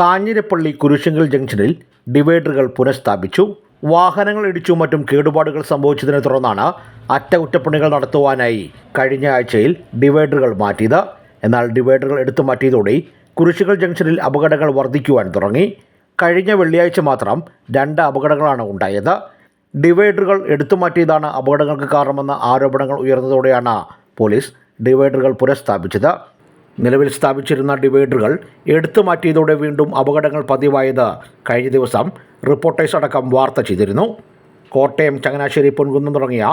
കാഞ്ഞിരപ്പള്ളി കുരിശുങ്കൽ ജംഗ്ഷനിൽ ഡിവൈഡറുകൾ പുനഃസ്ഥാപിച്ചു. വാഹനങ്ങൾ ഇടിച്ചു മറ്റും കേടുപാടുകൾ സംഭവിച്ചതിനെ തുടർന്നാണ് അറ്റകുറ്റപ്പണികൾ നടത്തുവാനായി കഴിഞ്ഞ ആഴ്ചയിൽ ഡിവൈഡറുകൾ മാറ്റിയത്. എന്നാൽ ഡിവൈഡറുകൾ എടുത്തു മാറ്റിയതോടെ കുരിശുകൾ ജംഗ്ഷനിൽ അപകടങ്ങൾ വർദ്ധിക്കുവാൻ തുടങ്ങി. കഴിഞ്ഞ വെള്ളിയാഴ്ച മാത്രം രണ്ട് അപകടങ്ങളാണ് ഉണ്ടായത്. ഡിവൈഡറുകൾ എടുത്തു മാറ്റിയതാണ് അപകടങ്ങൾക്ക് കാരണമെന്ന ആരോപണങ്ങൾ ഉയർന്നതോടെയാണ് പോലീസ് ഡിവൈഡറുകൾ പുനഃസ്ഥാപിച്ചത്. നിലവിൽ സ്ഥാപിച്ചിരുന്ന ഡിവൈഡറുകൾ എടുത്തു മാറ്റിയതോടെ വീണ്ടും അപകടങ്ങൾ പതിവായത് കഴിഞ്ഞ ദിവസം റിപ്പോർട്ടേഴ്സ് അടക്കം വാർത്ത ചെയ്തിരുന്നു. കോട്ടയം ചങ്ങനാശ്ശേരി പൊൻകുന്നം തുടങ്ങിയ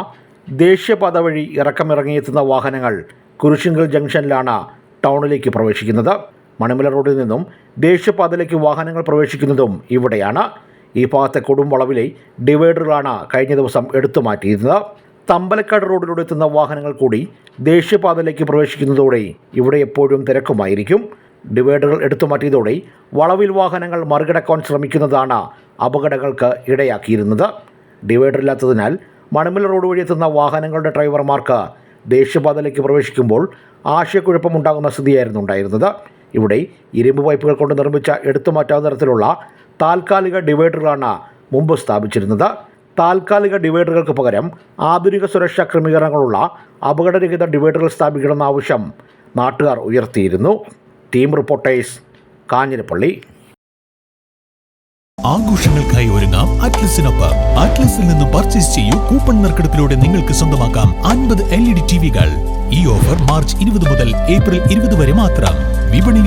ദേശീയപാത വഴി ഇറക്കമിറങ്ങിയെത്തുന്ന വാഹനങ്ങൾ കുരിശിങ്കൽ ജംഗ്ഷനിലാണ് ടൗണിലേക്ക് പ്രവേശിക്കുന്നത്. മണിമല റോഡിൽ നിന്നും ദേശീയപാതയിലേക്ക് വാഹനങ്ങൾ പ്രവേശിക്കുന്നതും ഇവിടെയാണ്. ഈ ഭാഗത്തെ കൊടുമ്പളവിലെ ഡിവൈഡറുകളാണ് കഴിഞ്ഞ ദിവസം എടുത്തു മാറ്റിയിരുന്നത്. തമ്പലക്കാട് റോഡിലൂടെ എത്തുന്ന വാഹനങ്ങൾ കൂടി ദേശീയപാതയിലേക്ക് പ്രവേശിക്കുന്നതോടെ ഇവിടെ എപ്പോഴും തിരക്കുമായിരിക്കും. ഡിവൈഡറുകൾ എടുത്തു മാറ്റിയതോടെ വളവിൽ വാഹനങ്ങൾ മറികടക്കാൻ ശ്രമിക്കുന്നതാണ് അപകടങ്ങൾക്ക് ഇടയാക്കിയിരുന്നത്. ഡിവൈഡർ ഇല്ലാത്തതിനാൽ മണമല റോഡ് വഴി എത്തുന്ന വാഹനങ്ങളുടെ ഡ്രൈവർമാർക്ക് ദേശീയപാതയിലേക്ക് പ്രവേശിക്കുമ്പോൾ ആശയക്കുഴപ്പമുണ്ടാകുന്ന സ്ഥിതിയായിരുന്നു ഉണ്ടായിരുന്നത്. ഇവിടെ ഇരുമ്പ് പൈപ്പുകൾ കൊണ്ട് നിർമ്മിച്ച എടുത്തു മാറ്റാവുന്ന തരത്തിലുള്ള താൽക്കാലിക ഡിവൈഡറുകളാണ് മുമ്പ് സ്ഥാപിച്ചിരുന്നത്. താൽക്കാലിക ഡിവൈഡറുകൾക്ക് പകരം ആധുനിക സുരക്ഷാ ക്രമീകരണങ്ങളുള്ള അപകടരഹിത ഡിവൈഡറുകൾ സ്ഥാപിക്കണമെന്ന ആവശ്യം നാട്ടുകാർ ഉയർത്തിയിരുന്നു. Team reporters Kanjirappally. ആഘോഷങ്ങൾക്കായി ഒരുങ്ങാം അറ്റ്ലസിനൊപ്പം. അറ്റ്ലസിൽ നിന്ന് പർച്ചേസ് ചെയ്യൂ കൂപ്പൺ നറുക്കെടുപ്പിലൂടെ നിങ്ങൾക്ക് സ്വന്തമാക്കാം അൻപത് എൽ ഇ ഡി ടി വികൾ. ഈ ഓഫർ മാർച്ച് ഇരുപത് മുതൽ ഏപ്രിൽ ഇരുപത് വരെ മാത്രം. വിപണിയിൽ